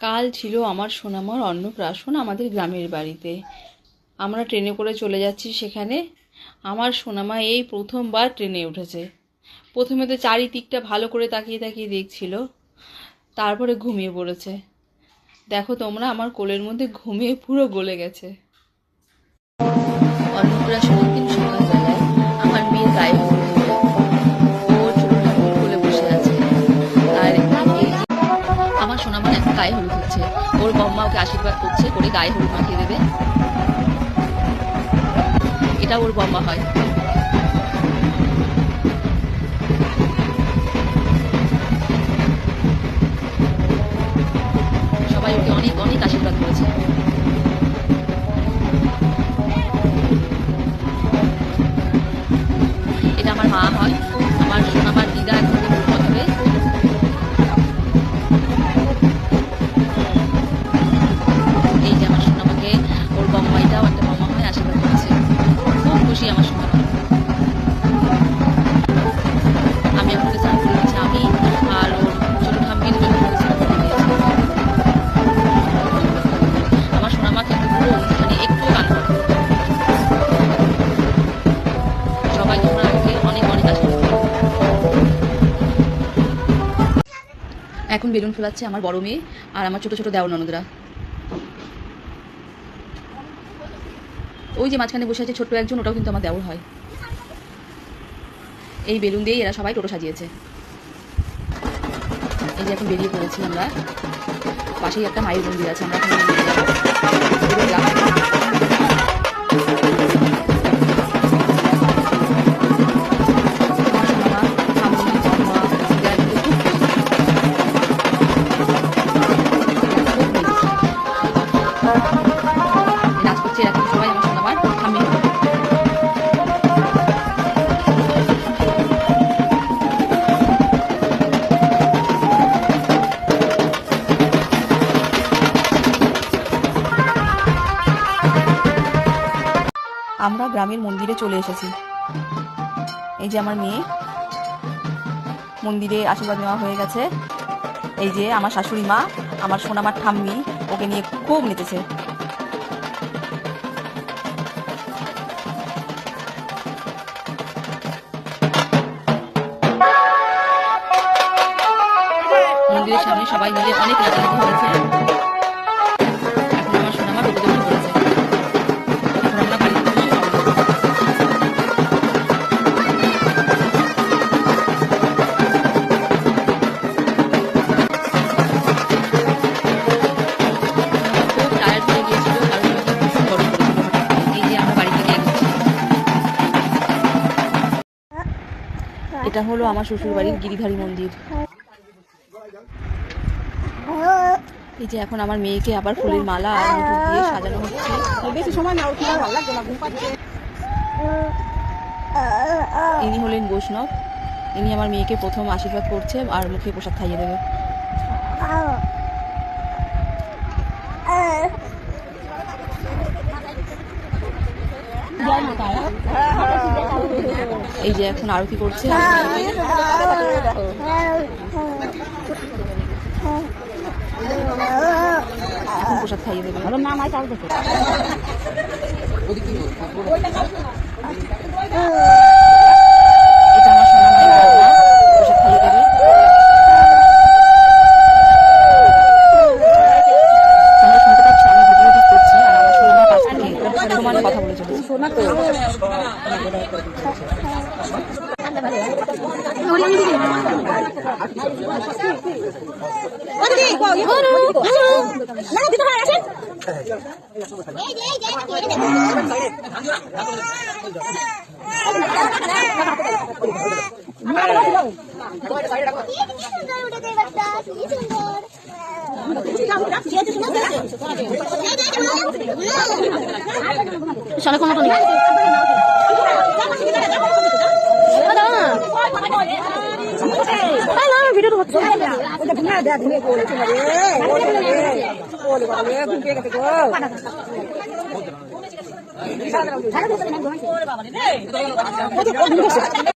কাল ছিল আমার সোনামার অন্নপ্রাশন আমাদের গ্রামের বাড়িতে। আমরা ট্রেনে করে চলে যাচ্ছি সেখানে। আমার সোনামা এই প্রথমবার ট্রেনে উঠেছে। প্রথমে তো চারিদিকটা ভালো করে তাকিয়ে তাকিয়ে দেখছিল। তারপরে ঘুমিয়ে পড়েছে। দেখো তোমরা, আমার কোলের মধ্যে ঘুমিয়ে পুরো গলে গেছে। অন্নপ্রাশনের দিন সকালবেলায় আমার মেয়ের গায়ে আশীর্বাদ করছে করে গায়ে হলুদ মাখিয়ে দেবে। এটা ওর বাবা হয়। এখন বেলুন ফোলাচ্ছে আমার বড় মেয়ে আর আমার ছোট ছোট দেওর ননদরা। ওই যে মাঝখানে বসে আছে ছোট্ট একজন, ওটাও কিন্তু আমার দেওর হয়। এই বেলুন দিয়েই এরা সবাই টোটো সাজিয়েছে। এই যে এখন বেরিয়ে পড়েছি আমরা। পাশেই একটা মায়ের মন্দির আছে। আমার আমরা গ্রামের মন্দিরে চলে এসেছি। এই যে আমার মেয়ে, মন্দিরে আশীর্বাদ নেওয়া হয়ে গেছে। এই যে আমার শাশুড়ি মা, আমার সোনামার ঠাম্মি, ওকে নিয়ে খুব নেতেছে মন্দিরের সামনে সবাই মিলে অনেক নাচানাচি হয়েছে। এটা হলো আমার শ্বশুর বাড়ির গিরিধারী মন্দির। এই যে এখন আমার মেয়েকে আবার ফুলের মালা দিয়ে সাজানো হচ্ছে। ইনি হলেন বৈষ্ণব। ইনি আমার মেয়েকে প্রথম আশীর্বাদ করছে আর মুখে প্রসাদ খাইয়ে দেবে। এই যে এখন আরতি করছে। এখন প্রসাদ খাইয়ে দেবে। নাম আছে। দেখো এটা আমার সোনা মায়ের রান্না প্রসাদ খাইয়ে দেবে তোমরা শুনতে পাচ্ছ আমি ভিডিও ঠিক করছি আর আমার সোনা মা পাশ থেকে সমানে কথা বলে চলেছে শোনা তো সাড়ে কোনো তো নেই ভিডিও তো হচ্ছে ওটা ঘুমিয়ে পড়েছে রে ওলে রে ওলে বাবা রে ঘুমিয়ে গেছে গো সারা দিন